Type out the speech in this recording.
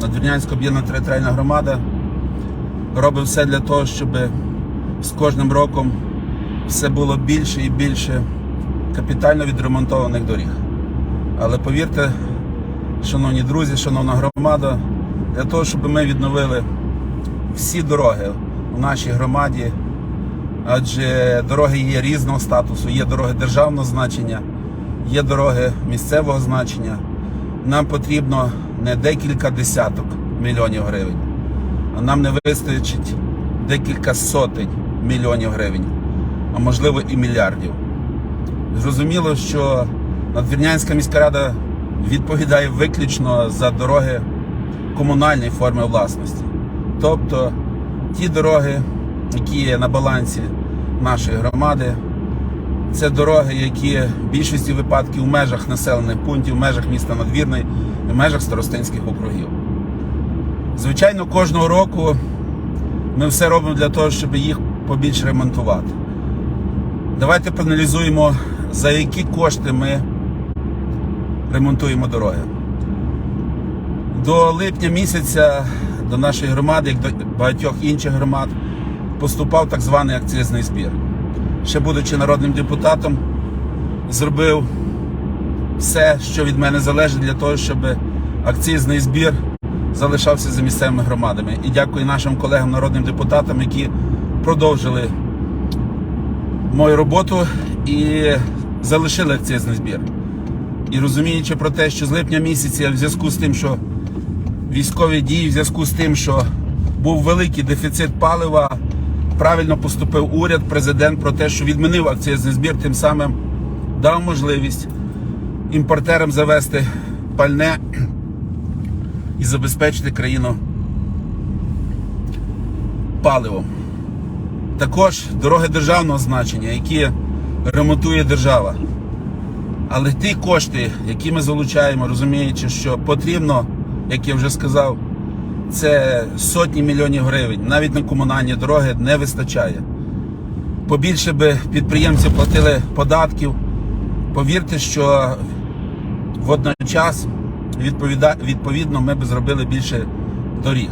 Надвірнянська об'єднана територіальна громада робить все для того, щоб з кожним роком все було більше і більше капітально відремонтованих доріг. Але повірте, шановні друзі, шановна громада, для того, щоб ми відновили всі дороги у нашій громаді, адже дороги є різного статусу, є дороги державного значення, є дороги місцевого значення. Нам потрібно не декілька десяток мільйонів гривень, а нам не вистачить декілька сотень мільйонів гривень, а можливо і мільярдів. Зрозуміло, що Надвірнянська міська рада відповідає виключно за дороги комунальної форми власності. Тобто ті дороги, які є на балансі нашої громади, це дороги, які в більшості випадків у межах населених пунктів, в межах міста Надвірної, в межах старостинських округів. Звичайно, кожного року ми все робимо для того, щоб їх побільше ремонтувати. Давайте проаналізуємо, за які кошти ми ремонтуємо дороги. До липня місяця до нашої громади, як до багатьох інших громад, поступав так званий акцизний збір. Ще будучи народним депутатом, зробив все, що від мене залежить, для того, щоб акцизний збір залишався за місцевими громадами. І дякую нашим колегам, народним депутатам, які продовжили мою роботу і залишили акцизний збір. І розуміючи про те, що з липня місяця, в зв'язку з тим, що військові дії, в зв'язку з тим, що був великий дефіцит палива, правильно поступив уряд, президент про те, що відмінив акцизний збір, тим самим дав можливість імпортерам завести пальне і забезпечити країну паливом. Також дороги державного значення, які ремонтує держава. Але ті кошти, які ми залучаємо, розуміючи, що потрібно, як я вже сказав, це сотні мільйонів гривень. Навіть на комунальні дороги не вистачає. Побільше би підприємці платили податків. Повірте, що водночас відповідно ми б зробили більше доріг.